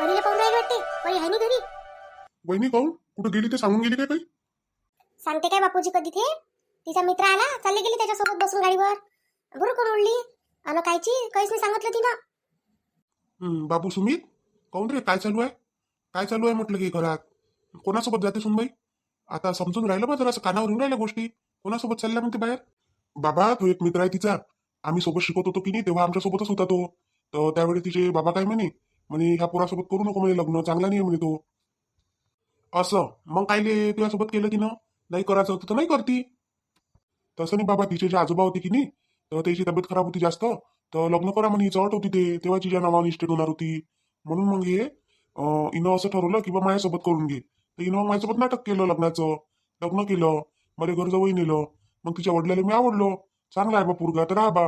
परीला पाहून राहिली वाटते? परी आहे घरी? वहिनी काहून कुठं गेली ते सांगून गेली काय काही सांगते काय बापूजी कधी ते? तिचा मित्र आला चालले गेली त्याच्यासोबत बसून गाडीवर. बरं कोण उडली अन कायची? काहीच नाही सांगितलं तिनं. बाबू सुमित? काहून रे? काय चालू आहे? काय चालू आहे म्हटलं की घरात? कोणासोबत जाते सुनबाई? आता समजून राहिलं बा जरा कानावर येऊन राहिल्या गोष्टी. कोणासोबत चालल्या म्हणते बाहेर? बाबा तो एक मित्र आहे तिचा. आम्ही सोबत शिकत होतो की नाही तेव्हा आमच्या सोबतच होता तो. तर त्यावेळी तिचे बाबा काय म्हणे? म्हणे ह्या पोरासोबत करू नको म्हणे लग्न चांगला नाही म्हणे तो. असं? मग कायले तुझ्यासोबत केलं तिनं? नाही करायचं होतं तर नाही करती. तसं नाही बाबा तिचे जे आजोबा होते की नाही तर त्याची तब्येत खराब होती जास्त तर लग्न करा म्हणे हिचं होती ते तेव्हा तिच्या नावाने इस्टेट होणार होती. म्हणून मग हे अं, असं ठरवलं की बा माझ्यासोबत करून घे. तर हिनं मग माझ्यासोबत नाटक केलं लग्नाचं लग्न केलं मला घर जवळ नेलं मग तिच्या वडिलाला मी आवडलो. चांगला आहे बा पोरगा तर राहा बा.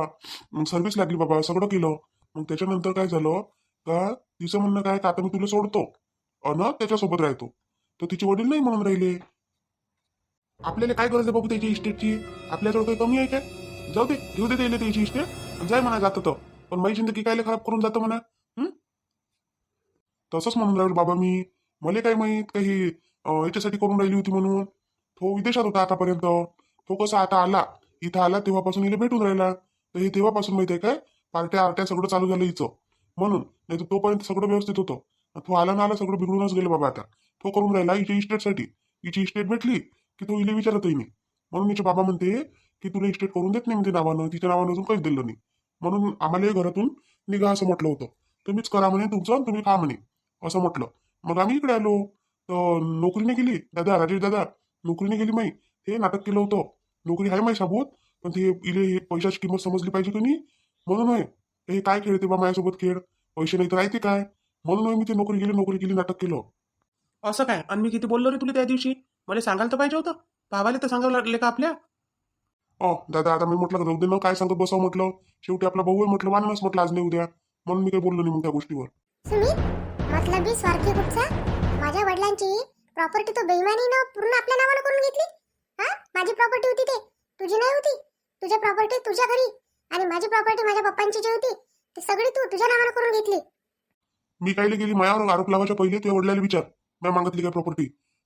मग सर्व्हिस लागली बाबा सगळं केलं. मग त्याच्यानंतर काय झालं का तिचं म्हणणं काय का? आता मी तुला सोडतो. अन त्याच्यासोबत राहतो. तर तिचे वडील नाही म्हणून राहिले. आपल्याला काय गरज आहे बाबू त्याची इस्टेटची आपल्याजवळ काही कमी आहे काय? जाऊ दे घेऊ दे त्याला त्याची इस्टेट जाय म्हणा जात तर पण माझी जिंदगी कायले खराब करून जातं म्हणा. तसंच म्हणून राहिलो बाबा मी. मला काय माहीत काही याच्यासाठी करून राहिली होती म्हणून. तो विदेशात होता आतापर्यंत. तो कसा आता आला? इथं आला तेव्हापासून हिला भेटून राहिला. तर हे तेव्हापासून माहिती आहे काय? पार्ट्या आरट्या सगळं चालू झालं हिचं. म्हणून. नाही तर तोपर्यंत सगळं व्यवस्थित होतं. तो आला ना आला सगळं बिघडूनच गेलं बाबा आता. तो करून राहिला हिच्या इस्टेटसाठी. हिची इस्टेट भेटली की तो हिला विचारतही मी. म्हणून हिचे बाबा म्हणते की तुला इस्टेट करून देत नाही म्हणते नावानं. तिच्या नावानं अजून काहीच दिलं नाही. म्हणून आम्हाला घरातून निघा असं म्हटलं होतं. तुम्हीच करा म्हणे तुमचं तुम्ही खा म्हणे असं म्हटलं. मग आम्ही इकडे आलो. तर नोकरीने गेली. दादा राजेश दादा नोकरीने गेली माई. हे नाटक केलं होतं. नोकरी आहे माही साबूत पण ते इले हे पैशाची किंमत समजली पाहिजे की नाही? म्हणून आहे हे काय खेळते बा माझ्यासोबत खेळ? पैसे नाही तर राहते काय? म्हणून मी ते नोकरी गेली नोकरी केली नाटक केलं. असं काय? आणि मी किती बोललो रे तुला त्या दिवशी? मला सांगायला तर पाहिजे होतं. भावाला तर सांगावं लागले का आपल्या? ओ दादा आता मी म्हटलं जाऊ दे ना काय सांगत बसावं म्हटलं. शेवटी आपला भाऊ आहे म्हटलं मानच म्हटलं आज नाही उद्या. म्हणून मी काही बोललो नाही मग त्या गोष्टीवर. सुमित मतलब बी स्वार्थी कुठचा? माझ्या वडिलांची प्रॉपर्टी तो बेईमानीनं पूर्ण आपल्या नावानं करून घेतली? हा? माझी प्रॉपर्टी होती ते. तुझी नाही होती? तुझी प्रॉपर्टी तुझ्या घरी. आणि माझी प्रॉपर्टी माझ्या पप्पांची जी होती ती सगळी तू तुझ्या नावानं करून घेतली. मी कायले गेली मायावर आरोप लावायच्या पहिले ते वडिलाला विचार. मी मागितली काय प्रॉपर्टी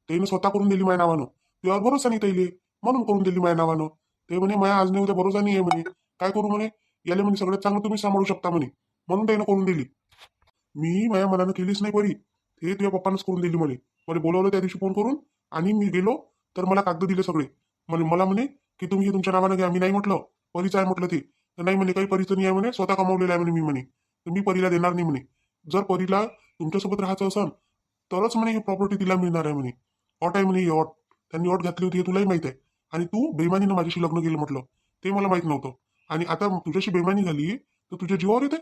त्याने स्वतः करून दिली माझ्या नावानं. तुझ्यावर भरोसा नाही त्याले म्हणून करून दिली माझ्या नावानं. ते म्हणे माया आज नाही उद्या भरोसा नाही आहे म्हणे. काय करू म्हणे? याला म्हणे सगळ्यात चांगलं तुम्ही सांभाळू शकता म्हणे. म्हणून त्यानं करून दिली. मी माझ्या मनानं केलीच नाही परी. हे तुझ्या पप्पानंच करून दिली म्हणे. मला बोलवलं त्या दिवशी फोन करून. आणि मी गेलो तर मला कागद दिले सगळे. म्हणे मला म्हणे की तुम्ही हे तुमच्या नावानं घ्या. मी नाही म्हटलं. परीच आहे म्हटलं ते. तर नाही म्हणे काही परीचं नाही आहे म्हणे स्वतः कमावलेलं आहे म्हणे मी म्हणे. तर मी परीला देणार नाही म्हणे. जर परीला तुमच्यासोबत राहायचं असेल तरच म्हणे ही प्रॉपर्टी तिला मिळणार आहे म्हणे. ऑट आहे म्हणे ही ऑट त्यांनी ऑट घातली होती हे तुलाही माहीत आहे. आणि तू बेमानीनं माझ्याशी लग्न केलं म्हटलं ते मला माहीत नव्हतं. आणि आता तुझ्याशी बेमानी झाली तर तुझ्या जीवावर येते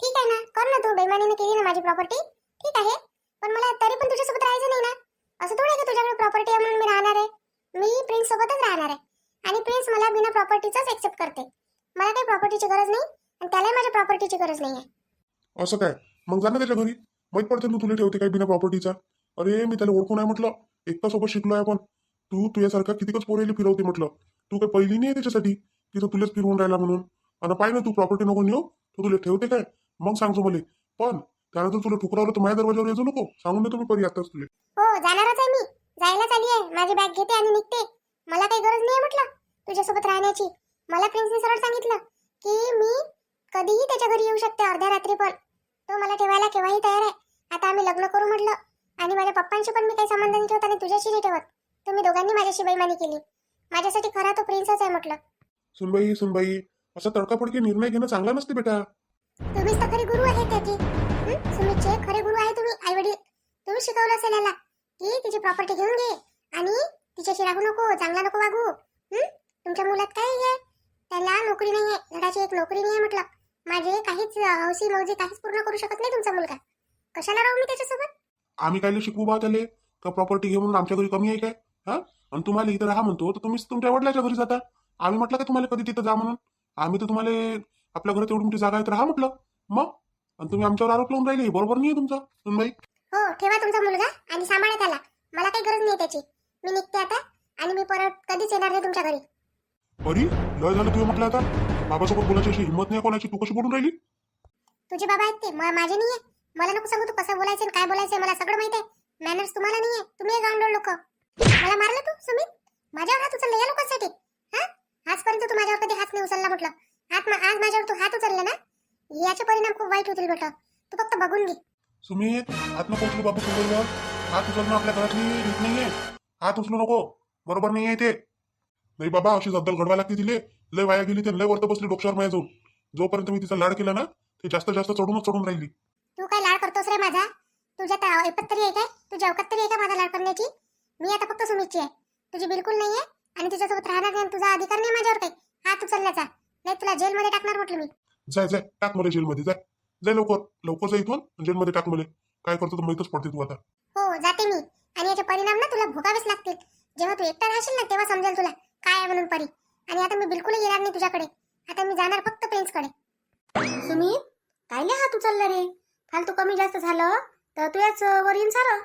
ठीक आहे ना कर ना तू बेमानीने केली ना माझी प्रॉपर्टी ठीक आहे पण मला तरी पण तुझ्यासोबत राहायचं नाही ना. असं थोडं आहे का तुझ्याकडे प्रॉपर्टी आहे म्हणून मी राहणार आहे? मी प्रिन्स सोबतच राहणार आहे. आणि प्रिन्स मला बिना प्रॉपर्टीचाच एक्सेप्ट करते. मला काही प्रॉपर्टीची गरज नाही आणि त्यालाही माझ्या प्रॉपर्टीची गरज नाही आहे असं काय? मग जा ना त्याच्या घरी. माहीत पडते तू तुला ठेवते काय बिना प्रॉपर्टीचा अरे मी त्याला ओळखून आहे म्हटलं. एकटा सोबत शिकलोय आपण. तू तुझ्यासारखा कितीकच पोरेली फिरवते म्हटलं. तू काही पहिली नाही आहे त्याच्यासाठी की तो तुलाच फिरवून राहिला म्हणून. आणि पाय ना तू प्रॉपर्टी नको नेऊ. तो तुला ठेवते काय? मग सांगतो मला. पण त्यानंतर तुला ठुकरावलं तर माझ्या दरवाजावर येतो नको. सांगून देतो मी परी आताच तुला. हो जाणारच आहे मी. जायलाच आली आहे. माझी बॅग घेते आणि निघते. मला काही गरज नाही म्हटलं तुझ्यासोबत राहण्याची. मला प्रिन्सने सरळ सांगितलं की मी कधीही त्याच्या घरी येऊ शकते अर्ध्या रात्री पण तो मला ठेवायला केव्हाही तयार आहे. आता आम्ही लग्न करू म्हटलं आणि माझ्या पप्पांशी पण मी काही संबंध नाही ठेवत आणि तुझ्याशी नाही ठेवत. तुम्ही दोघांनी माझ्याशी बेईमानी केली. माझ्यासाठी खरा तो प्रिन्सच आहे म्हटलं. सुनबाई सुनबाई असा तडकाफडकी निर्णय घेणं चांगला नसते बेटा. तुम्हीच तर खरे गुरु आहे त्याची. हं? सुमितचे खरे गुरु आहे तुम्ही आई वडील तुम्ही शिकवलं असेल याला की तिची प्रॉपर्टी घेऊन घे आणि तिच्याशी राहू नको चांगला नको वागू. हं? तुमच्या मुलात काय आहे? त्याला नोकरी नाही आहे धडाची एक नोकरी नाही आहे म्हटलं. माझे काहीच हौसी मौजी काहीच पूर्ण करू शकत नाही तुमचा मुलगा. कशाला राहू मी त्याच्यासोबत? आम्ही कायले शिकवू बा त्याले. का प्रॉपर्टी घेऊन आमच्या घरी कमी आहे काय? हा? आणि तुम्हाला इथं राहा म्हणतो. तर तुम्हीच तुमच्या वडिलाच्या घरी जाता. आम्ही म्हटलं का तुम्हाला कधी तिथं जा म्हणून? आम्ही तर तुम्हाला आपल्या घरात एवढी मोठी जागा आहे तर राहा म्हटलं. मग? आणि तुम्ही आमच्यावर आरोप लावून राहिले. बरोबर नाही तुमचं सुनबाई. हो ठेवा तुमचा मुलगा आणि सांभाळा त्याला. मला काही गरज नाही त्याची. मी निघते आता आणि मी परत कधीच येणार नाही तुमच्या घरी. बरी लय झालं तुझं म्हटलं आता. बाबासोबत बोलायची अशी हिंमत नाही कोणाची? तू कशी बोलून राहिली? तुझे बाबा आहेत ते म- माझे नाही आहे मला नको सांगू तू कसं बोलायचं आणि काय बोलायचं मला सगळं माहिती आहे. मॅनर्स तुम्हाला नाहीये. तुम्ही गांडोळ लोक. मला मारलं तू सुमित माझ्यावर हात उचलला या लोकांसाठी? हा? आजपर्यंत तू माझ्यावर कधी हात नाही उचलला म्हटलं. आज मा- आज माझ्यावर तू हात उचलला ना? याचे परिणाम खूप वाईट होतील बेटा तू फक्त बघून घे. सुमित हात नको उचलू बाबू सुंदरवर हात उचलणं आपल्या घरातली रीत नाहीये. हात उचलू नको. बरोबर नाहीये ते. नाही बाबा अशी जब्दल घडवा लागते तिले. लय वाया गेली ते लय वरत बसली डोक्यावर माझ्या जाऊन जोपर्यंत मी तिचा लाड केला ना ते जास्त जास्त चढूनच चढून राहिली. तू काय लाड करतोस रे माझा? तुझ्या ऐपत तरी आहे काय? तुझ्या अवकात तरी आहे का माझा लाड करण्याची? मी आता फक्त सुमितची आहे. तुझी बिलकुल नाही आहे आणि तुझ्यासोबत राहणार नाही तुझा अधिकार नाही माझ्यावर काही. हात उचलण्याचा नाही तुला जेलमध्ये टाकणार म्हटलं मी. जाय जाय टाक मला जेलमध्ये जाय. जाय लवकर. लवकर जा इथून जेलमध्ये टाक मला. काय करतो तर माहीतच पडते तू आता. हो जाते मी. आणि याचे परिणाम ना तुला भोगावेच लागतील. जेव्हा तू एकटा राहशील ना तेव्हा समजेल तुला. काय आहे म्हणून परी? आणि आता मी बिलकुल येणार नाही तुझ्याकडे. आता मी जाणार फक्त फ्रेंड्सकडे. सुमी काय नाही हात उचलला रे? फालतू कमी जास्त झालं तर तू याच वर येईन सारं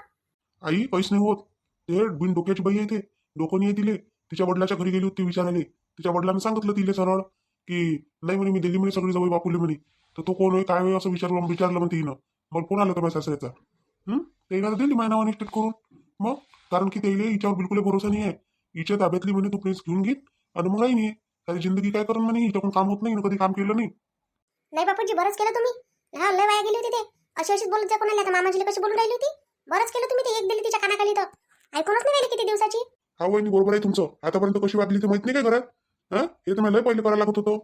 आई पैस नाही होत. ते बिन डोक्याची बाई आहे ते. डोकं नाही तिले तिच्या वडिलाच्या घरी गेली होती विचारायला. तिच्या वडिलांनी सांगितलं तिले सरळ की नाही म्हणे मी दिली म्हणे सगळी जवळ बापूले म्हणे. तर तो कोण आहे काय होय असं विचारलं विचारलं म्हणते हिनं मग फोन आला होता माझ्या सासऱ्याचा. हं? ते दिली माझ्या नावाने करून. मग? कारण की त्याला हिच्यावर बिलकुल भरोसा नाही आहे हिच्या ताब्यातली म्हणे तू प्लेस घेऊन घे. आणि मग नाही त्याची जिंदगी काय करून म्हणे? हिच्याकडून काम होत नाही कधी काम केलं नाही. नाही बापूजी बरंच केलं तुम्ही. हा लय वाया गेली होती ते. अशी अशीच बोलत जा कोणाला. मामाजीला कशी बोलून राहिली होती? बरंच केलं तुम्ही ते. एक दिली तिच्या कानाखाली तर. ऐकूनच नाही राहिली किती दिवसाची? हा वहिनी बरोबर आहे तुमचं. आतापर्यंत कशी वागली ते माहीत नाही काय घरात? हा? हे तर मला लय पहिले करायला लागत होतं.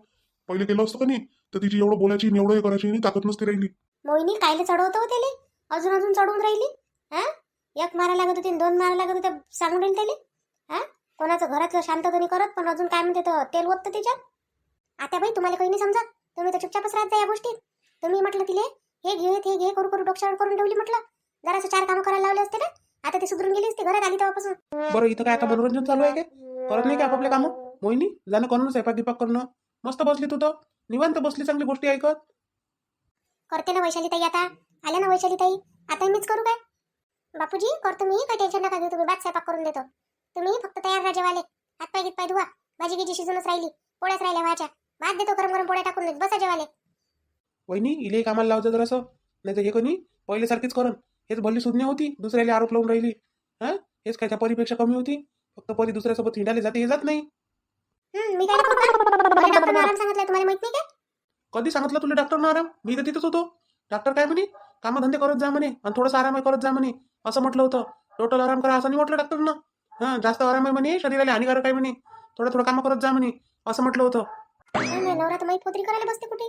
पहिले केलं असतं का नाही? तर तिची एवढं बोलायची एवढं हे करायची आणि ताकद नसती राहिली. मोहिनी कायले चढवतो त्याले? अजून अजून चढवून राहिली? हा? एक मारा लागत होती दोन मारा लागत होते सांगून राहील त्याले? हा? कोणाचं घरातलं शांतता नाही करत पण अजून काय म्हणते तर तेल ओततं त्याच्यात आता बाई तुम्हाला काही नाही समजत. तुम्ही तर चुपचापच राहत जा या गोष्टीत. तुम्ही म्हटलं तिले हे घे ते घे करू करू डोक्यावर करून ठेवली म्हटलं. जरासं चार कामं करायला लावले असते ना आता ते सुधरून गेली असते घरात आली तेव्हापासून. बरं इथं काय आता मनोरंजन चालू आहे काय करत नाही का आपापले कामं? मोहिनी जाणं करणं स्वयंपाक गिपाक करणं? मस्त बसली तू तर. निवांत बसली चांगली गोष्टी ऐकत. करते ना वैशाली ताई आता. आल्या ना वैशाली ताई आता मीच करू काय? बापूजी करतो मी काही टेन्शन नका घेऊ तुम्ही. भात स्वयंपाक करून देतो. तुम्ही फक्त तयार राहा जेवाले हात पाय गीत पाय धुवा. भाजी गिजी शिजूनच राहिली. पोळ्याच राहिल्या व्हायच्या भात देतो गरम गरम पोळ्या टाकून. बसा जेवाले वहिनी इले कामाला लावतं जर असं नाही तर हे कोणी? पहिल्यासारखीच करण. हेच भल्ली सुज्ञ होती. दुसऱ्याला आरोप लावून राहिली. हा? हेच काय त्या परीपेक्षा कमी होती? फक्त परी दुसऱ्यासोबत हिंडायला जाते हे जात नाही. मी काय सांगितलं तुम्हाला माहीत नाही कधी सांगितलं तुला डॉक्टर आराम मी तर तिथंच होतो. डॉक्टर काय म्हणे? कामधंदे करत जा म्हणे आणि थोडासा आराम करत जा म्हणे. असं म्हटलं होतं. टोटल आराम करा असं नाही म्हटलं डॉक्टरनं. हां जास्त आराम आहे म्हणे शरीराला हानिकारक आहे म्हणे. थोडं थोडं कामं करत जा म्हणे असं म्हटलं होतं. नवरा तर माहीत पोत्री करायला बसते कुठे?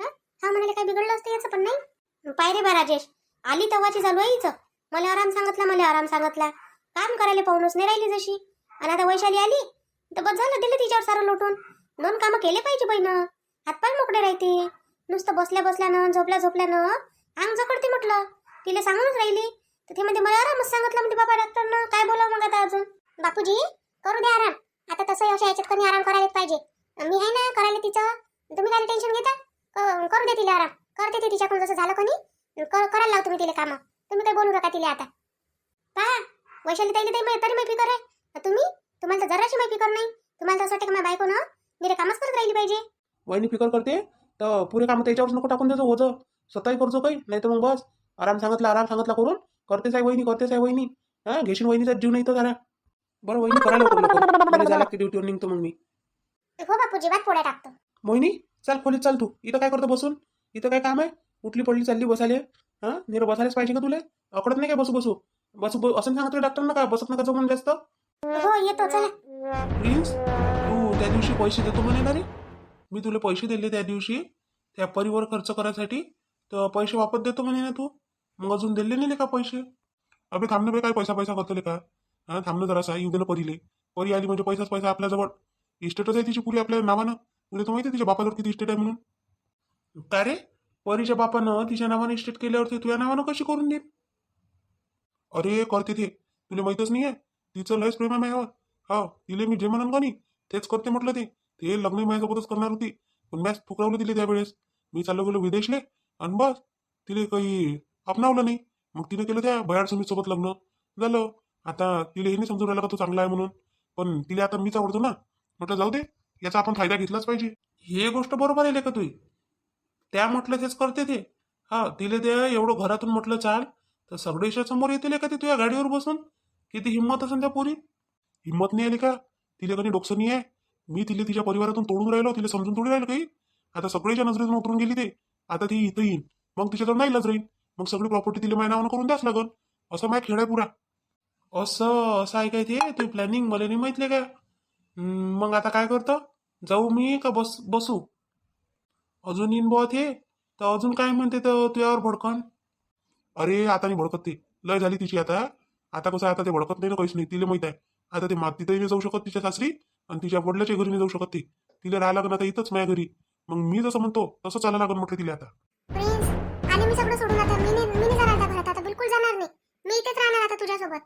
हा? हा म्हणाले काय बिघडलं असतं याचं पण नाही? पाय रे बा राजेश आली तवाची चालू आहे हिचं. मला आराम सांगितला मला आराम सांगितला. काम करायला पाहूनच नाही राहिली जशी. आणि आता वैशाली आली तर बस झालं दिलं तिच्यावर सारं लोटून. दोन कामं केले पाहिजे बहिणं हातपाय मोकळे राहते. नुसतं बसल्या बसल्यानं झोपल्या झोपल्यानं अंग जकडते म्हटलं. तिला सांगूनच राहिली. तर ते म्हणजे मला आरामच सांगितलं. म्हणजे बाबा डॉक्टरनं काय बोलावं मग आता अजून? बापूजी करू द्या आराम. आता तसं अशा याच्यात कमी आराम करायला पाहिजे. मी आहे ना करायला तिचं. तुम्ही काय टेन्शन घेता? करू दे तिला आराम. करते ती तिच्याकडून जसं झालं कोणी. क- करायला लावतो मी तिला कामं. तुम्ही काय बोलू नका तिला आता. पहा वैशाली ताईला ताई तरी माहिती कर आहे. तुम्ही? तुम्हाला तर जराशी माहिती कर नाही. तुम्हाला तर असं वाटतं की माझ्या बायको ना मी कामच करत राहिली पाहिजे. वहिनी फिकर करते? तर पुरे काम त्याच्यावरच नको टाकून देतो होतं स्वतःही करतो काही नाही तर मग बस. आराम सांगितला आराम सांगितला करून करतेच आहे वहिनी करतेच आहे वहिनी. हा घेशील वहिनीचा जीव नाही तर जरा. बरं वहिनी करायला लवकर लवकर मला जायला लागते ड्युटीवर निघतो मग मी. हो बापूजी भात पोळ्या टाकतो. मोहिनी चाल खोलीत चाल तू. इथं काय करतो बसून? इथं काय काम आहे? उठली पडली चालली बसाले हा निर बसायलाच पाहिजे का तुला? अकडत नाही काय? बसू बसू. बसू ब- असं सांगतो डॉक्टरनं का? बसत नका जाऊन जास्त हो येतो चला. प्लीज तू त्या दिवशी पैसे देतो म्हणे ना रे. मी तुला पैसे दिले त्या दिवशी त्या परिवार खर्च करायसाठी. तर पैसे वापस देतो म्हणे ना तू. मग अजून दिले नाही का पैसे? अबे थांबणं बे काय पैसा पैसा करतले का? हा थांबणं जरासा येऊ दे ना परीले. परी आली म्हणजे पैसाच पैसा आपल्याजवळ. इस्टेटच आहे तिची पुरी आपल्या नावानं. तुला तर माहिती तिच्या बापाजवळ किती इस्टेट आहे म्हणून. का रे? परीच्या बापानं तिच्या नावाने इस्टेट केल्यावरती तुझ्या नावानं कशी करून देईल? अरे करते ते. तुला माहितच नाही आहे तिचं लयच प्रेम आहे माझ्यावर. हा तिले मी जे म्हणन का नाही तेच करते म्हटलं ते. ते लग्न माझ्यासोबतच करणार होती. पण मॅच फुकरावलं तिले त्यावेळेस. मी चाललो गेलो विदेशले. आणि बस. तिले काही अपनावलं नाही. मग तिने केलं त्या भयाड सुमित सोबत लग्न. झालं. आता तिला हे नाही समजून राहिला का तो चांगला आहे म्हणून. पण तिला आता मीच आवडतो ना. म्हटलं जाऊ दे. याचा आपण फायदा घेतलाच पाहिजे. हे गोष्ट बरोबर आहे का तुझी त्या म्हटलं तेच करते ते. हा तिले ते एवढं घरातून म्हटलं चाल. तर सगळेच्या समोर येतील का ते तुझ्या गाडीवर बसून? किती हिंमत असेल त्या पोरी हिंमत नाही आली का? तिला कधी डोकसं नाही आहे मी तिला तिच्या परिवारातून तोडून राहिलो. तिला समजून थोडी राहिलो काही? आता सगळेच्या नजरेतून उतरून गेली ते. आता ती इथं येईन. मग तिच्याजवळ नाही लज राहील. मग सगळी प्रॉपर्टी तिला माझ्या नावानं करून द्यास लागल असं माय खेळ आहे पुरा. असं असं आहे काय ते? प्लॅनिंग मला नाही माहितले का मग आता काय करतं? जाऊ मी का बस बसू? अजून येईन बुवा ते. तर अजून काय म्हणते तर तुझ्यावर भडकन. अरे आता मी भडकत ते लय झाली तिची आता. आता कसं आहे, आता ते भडकत नाही ना काहीच नाही. तिला माहीत आहे. आता ते मातीतही नाही जाऊ शकत तिच्या सासरी आणि तिच्या वडिलाच्या घरी नाही जाऊ शकत ते. तिला राहायला लागणार आता इथंच माझ्या घरी. मग मी जसं म्हणतो तसं चालायला लागण म्हटलं तिला आता. मी इथेच राहणार आता तुझ्यासोबत.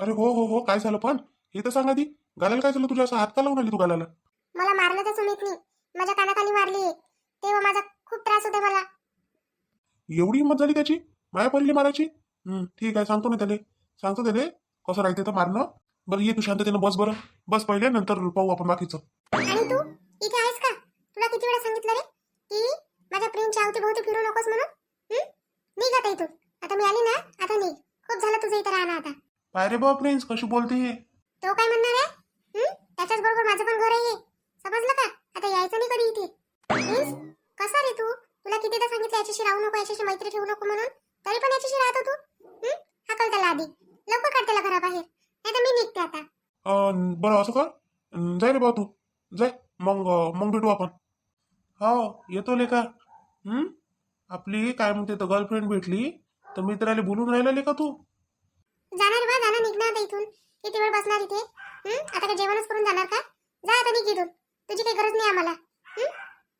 अरे हो हो हो काय झालं पण? हे तर सांगा दी गालाला काय झालं तुझ्या? असं हात का लावून आली तू गालाला मला मारलं तर सुमितनी. माझ्या कानाखाली मारली. तेव्हा माझा खूप त्रास होते मला. एवढी हिंमत झाली त्याची? माया पडली मारायची? हम्म, ठीक आहे सांगतो ना त्याले. सांगतो त्याले कसं राहते तर मारणं. बरं ये तू शांततेनं बस बरं. बस पहिले नंतर पाहू आपण बाकीचं. आणि तू इथे आहेस का? तुला किती वेळा सांगितलं रे की माझ्या प्रिन्सच्या अवती भोवती फिरू नकोस म्हणून? हं? निघ आता इथून. आता मी आली ना आता निघ. खूप झालं तुझं इथं राहणं आता. पाय रे बा प्रिन्स कशी बोलते हे? तो काय म्हणणार आहे? हं? त्याच्याच बरोबर माझं पण घर आहे. समजलं का? आता यायचं नाही कधी इथे. कसा रे तू? तुला कितीदा सांगितलं याच्याशी राहू नको याच्याशी मैत्री ठेवू नको म्हणून. तरी पण याच्याशी राहतो तू. हं? हाकल त्याला आधी. लवकर काढ त्याला घराबाहेर. नाही तर मी निघते आता. अं, बरं असं कर. अं, जाय रे बा तू. जाय. मग अं, मग भेटू आपण. हो येतो लेका. हम्म आपली काय म्हणते तर गर्लफ्रेंड भेटली. तर मित्राला बोलून राहिला लेका तू? जाणार बा जाणार निघणार आता इथून. किती वेळ बसणार इथे? हं? आता काय जेवणच करून जाणार का? जा आता निघ इथून. तुझी काही गरज नाही आम्हाला. हं?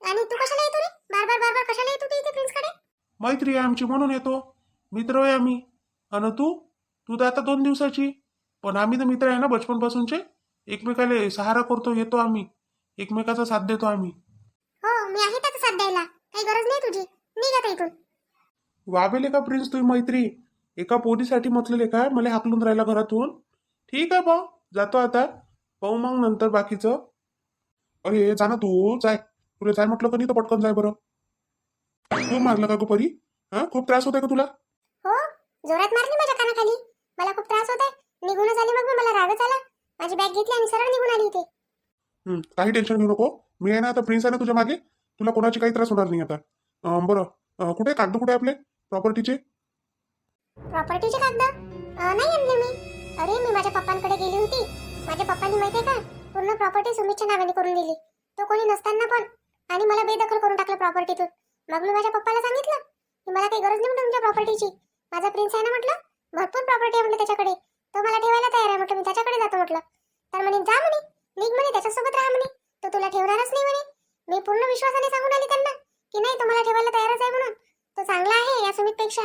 आणि तू कशाला येतो रे? बार बार बार बार कशाला येतो तू इथे कडे मैत्री आहे आमची म्हणून येतो. मित्र आहे आम्ही. आणि तू? तू तर आता दोन दिवसाची. पण आम्ही तर मित्र आहे ना बचपनपासूनचे. एकमेकाला सहारा करतो येतो आम्ही. एकमेकाचा साथ देतो आम्ही. हो मी आहे त्याचा साथ द्यायला. काही गरज नाही तुझी. निघ आता इथून. वाबेले का प्रिन्स तुम्ही मैत्री. एका पोरीसाठी म्हटलेले का मला हाकलून राहिला घरातून. ठीक आहे भाऊ जातो आता. पाहू मग नंतर बाकीचं. अरे जा ना तू जाय. तुला जाय म्हटलं का नाही तर पटकन जाय बरं. तू मारलं का गो परी? हा? खूप त्रास होतोय का तुला? हो जोरात मारली माझ्या कानाखाली. मला खूप त्रास होत आहे निघूनच आली मग मला रागच आला. माझी बॅग घेतली आणि सरळ निघून आली इथे. हं, काही टेन्शन घेऊ नको. मी आहे ना आता प्रिन्स आहे ना तुझ्या मागे. तुला कोणाची काही त्रास होणार नाही आता. अं, बरं. अं, कुठे? कागद कुठे आपले? प्रॉपर्टीचे प्रॉपर्टीचे कागद? नाही आणले मी. अरे मी माझ्या पप्पांकडे गेली होती. माझ्या पप्पांनी माहितीये का पूर्ण प्रॉपर्टी सुमितच्या नावाने करून दिली. तो कोणी नसताना पण. आणि मला बेदखल करून टाकलं प्रॉपर्टीतून मग मी माझ्या पप्पाला सांगितलं की मला काही गरज नाही म्हटलं तुमच्या प्रॉपर्टीची माझा प्रिन्स आहे ना म्हटलं? भरपूर प्रॉपर्टी आहे म्हटलं त्याच्याकडे. तो मला ठेवायला तयार आहे म्हटलं. मी त्याच्याकडे जातो म्हटलं. तर म्हणे जा म्हणे. निघ म्हणे त्याच्यासोबत राहा म्हणे. तो तुला ठेवणारच नाही म्हणे. मी पूर्ण विश्वासाने सांगून आली त्यांना की नाही तो मला ठेवायला तयारच आहे म्हणून. तो चांगला आहे या सुमितपेक्षा.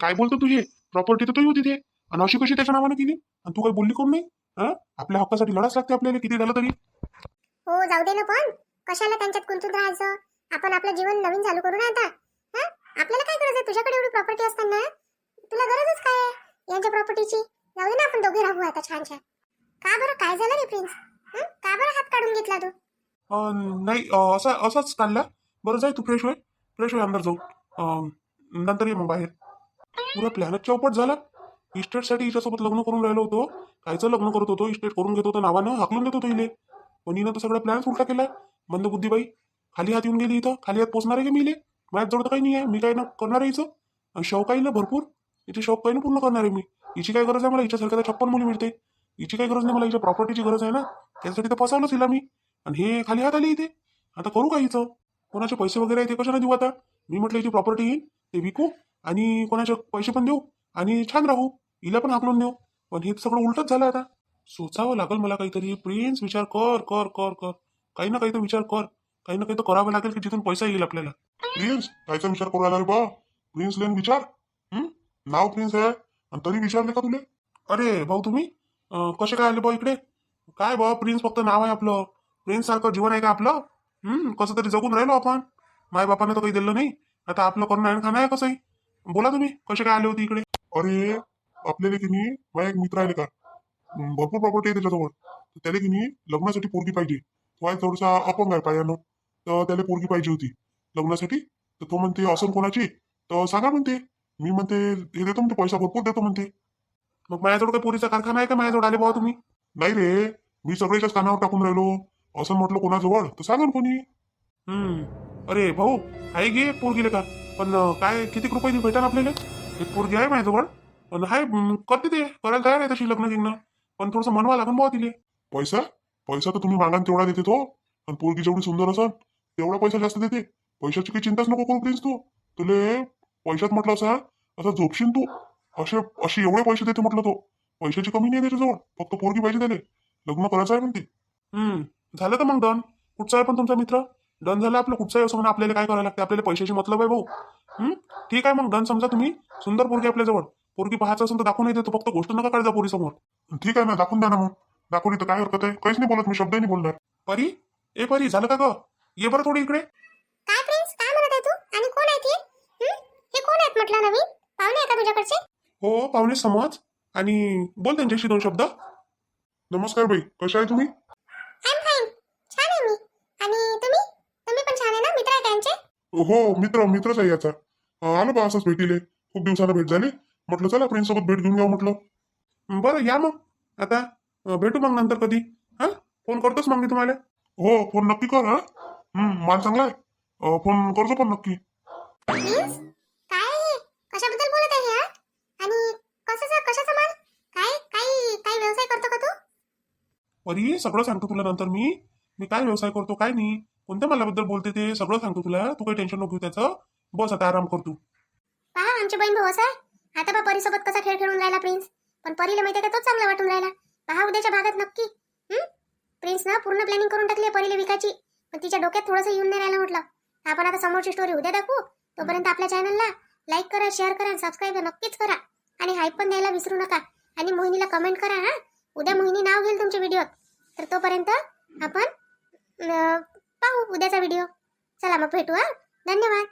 काय बोलतो तू हे प्रॉपर्टी तर तुझी होती ते. आणि अशी कशी त्याच्या नावाने केली? आणि तू काही बोलली कोण नाही? हा? आपल्या हक्कासाठी लढाच लागते आपल्याला किती झालं तरी. हो जाऊ दे ना पण. कशाला त्यांच्यात गुंतून राहायचं? आपण आपलं जीवन नवीन चालू करू ना आता. हा? आपल्याला काय गरज आहे? तुझ्याकडे एवढी प्रॉपर्टी असताना? तुला गरजच काय आहे यांच्या प्रॉपर्टीची जाऊ दे ना आपण दोघे राहू आता छान छान का बरं? काय झालं रे प्रिन्स हं? का बरं हात काढून घेतला तू? अं, नाही अं, असा असाच काढला बरं जाय तू फ्रेश होय. फ्रेश होय अंदर जाऊ. अं, नंतर ये मग बाहेर. पुरा प्लॅनच चौपट झाला. इस्टेटसाठी हिच्यासोबत लग्न करून राहिलो होतो. कायचं लग्न करत होतो. इस्टेट करून घेत होतो. नावानं हाकलून देत होतो इले पण हिनं तर सगळा प्लॅन उलटा केला मंद बुद्धीबाई. खाली हात येऊन गेली इथं. खाली हात पोचणार आहे की मी इले? माझ्याजवळ तर काही नाही आहे मी काय ना करणार आहे हिचं? आणि शौक आहे ना भरपूर. इथे शौक काही ना पूर्ण करणार आहे मी. हिची काय गरज आहे मला? हिच्यासारख्या तर छप्पन मुली मिळते. हिची काही गरज नाही मला? हिच्या प्रॉपर्टीची गरज आहे ना? त्यासाठी तर फसवलंच हिला मी. आणि हे खाली हात आली इथे. आता करू का हिचं? कोणाचे पैसे वगैरे आहे ते कशाला देऊ आता? मी म्हटलं हिची प्रॉपर्टी येईल ते विकू आणि कोणाचे पैसे पण देऊ आणि छान राहू हिला पण हाकलून देऊ. पण हे सगळं उलटच झालं आता. सोचावं लागेल मला काहीतरी. प्रिन्स विचार कर कर कर कर. काही ना काही तर विचार कर. काही ना काही तर करावं लागेल की जिथून पैसा येईल आपल्याला. प्रिन्स कायचा विचार करू रे बा. प्रिन्स लेन विचार? नाव प्रिन्स आहे. आणि तरी विचारले का तुले? अरे भाऊ तुम्ही? कसे काय आले भाऊ इकडे? काय भाऊ प्रिन्स फक्त नाव आहे आपलं. प्रिन्स सारखं जीवन आहे का आपलं? हम्म कसं तरी जगून राहिलो आपण. माय बापाने तर काही दिलं नाही. आता आपलं करणं आहे खाणं आहे कसंही? बोला तुम्ही कसे काय आले होते इकडे? अरे आपल्याला की नाही माझ्या एक मित्र आहे का? भरपूर प्रॉपर्टी आहे त्याच्याजवळ. त्याला की नाही लग्नासाठी पोरगी पाहिजे. तो आहे थोडासा अपंग आहे पायानं. तर त्याला पोरगी पाहिजे होती लग्नासाठी. तर तो म्हणते असं कोणाची? तर सांगा म्हणते. मी म्हणते हे देतो म्हणते पैसा भरपूर देतो म्हणते. मग माझ्याजवळ काही पोरीचा कारखाना आहे का? माझ्याजवळ आले बाबा तुम्ही? नाही रे मी सगळ्याच्याच कानावर टाकून राहिलो. असं म्हटलं कोणाजवळ? तर सांगा कोणी. हम्म. अरे भाऊ आहे घे पोरगीले का? पण काय किती रुपये देऊ भेटा आपल्याला? एक पोरगी आहे माझ्याजवळ पण हाय करते ते. करायला तयार आहे तशी लग्न गिग्न. पण थोडंसं मनवा लागेल बाबा तिले. पैसा? पैसा तर तुम्ही मागान तेवढा देते तो. आणि पोरगी जेवढी सुंदर असन तेवढा पैसा जास्त देते. पैशाची काही चिंताच नको करू प्लीज तू. तुले पैशात म्हटलं असा असं झोपशील तू. असे असे एवढे पैसे देते म्हटलं तो. पैशाची कमी नाही त्याच्याजवळ. फक्त पोरगी पाहिजे त्याले. लग्न करायचं आहे म्हणते. हम्म झालं तर मग डन. कुठचा आहे पण तुमचा मित्र? डन झालं आपलं कुठचं असं म्हणून आपल्याला काय करायला लागते आपल्याला पैशाची मतलब आहे भाऊ. हम्म ठीक आहे मग डन समजा तुम्ही. सुंदर पोरगी आपल्याजवळ पोरगी पाहायचं असेल तर दाखवून येते तो फक्त गोष्ट नका काढजा पोरी समोर ठीक आहे ना दाखवून द्या ना मग. दाखवली तर काय हरकत आहे? काहीच नाही बोलत मी शब्द नाही बोलणार. परी? ए परी झालं का ग? ये बरं थोडी इकडे. काय प्रिन्स काय म्हणत आहे तू? आणि कोण आहे ते? हं? हे कोण आहेत म्हटलं नवीन? पाहुणे आहे का तुझ्याकडचे? हो पाहुणे समज. आणि बोल त्यांच्याशी दोन शब्द. नमस्कार बाई कशा आहे तुम्ही? आय एम फाईन छान आहे मी. आणि तुम्ही तुम्ही पण छान आहे ना मित्र आहे त्यांचे हो मित्र मित्रच आहे याचा. आलो बा असंच भेटीले. खूप दिवसाला भेट झाली. म्हटलं चला फ्रेंड सोबत भेट घेऊन जाऊ म्हटलं. बरं या मग. आता भेटू मग नंतर कधी. हा? फोन करतोच मग मी तुम्हाला? हो फोन नक्की कर हा. माल चांगला आहे. फोन करतो पण नक्की. काय? आहे कशाबद्दल बोलत आहे आणि कशाचा कशाचा माल? काय काही काही व्यवसाय करतो का तू? परी सगळं सांगतो तुला नंतर मी. मी काय व्यवसाय करतो काय नाही. कोणत्या मालाबद्दल बोलते ते सगळं सांगतो तुला. तू काही टेन्शन नको घेऊ त्याचं. बस आता आराम करतो. पहा आमची बहीण भाऊ असा आहे. आता बा परीसोबत कसा खेळ खेळून राहिला प्रिन्स पण परीला माहिती का तोच चांगला वाटून राहिला. पहा उद्याच्या भागात नक्की. प्रिन्स ना पूर्ण प्लॅनिंग करून टाकली परीला विकायची. पण तिच्या डोक्यात थोडंसं येऊन नाही राहिलं म्हटलं. आपण आता समोरची स्टोरी उद्या दाखवू. तोपर्यंत आपल्या चॅनलला लाईक करा शेअर करा सबस्क्राईब नक्कीच करा. आणि हाईप पण द्यायला विसरू नका. आणि मोहिनीला कमेंट करा हा? उद्या मोहिनी नाव घेईल तुमच्या व्हिडिओत तर तोपर्यंत आपण पाहू उद्याचा व्हिडिओ चला मग भेटू हा. धन्यवाद.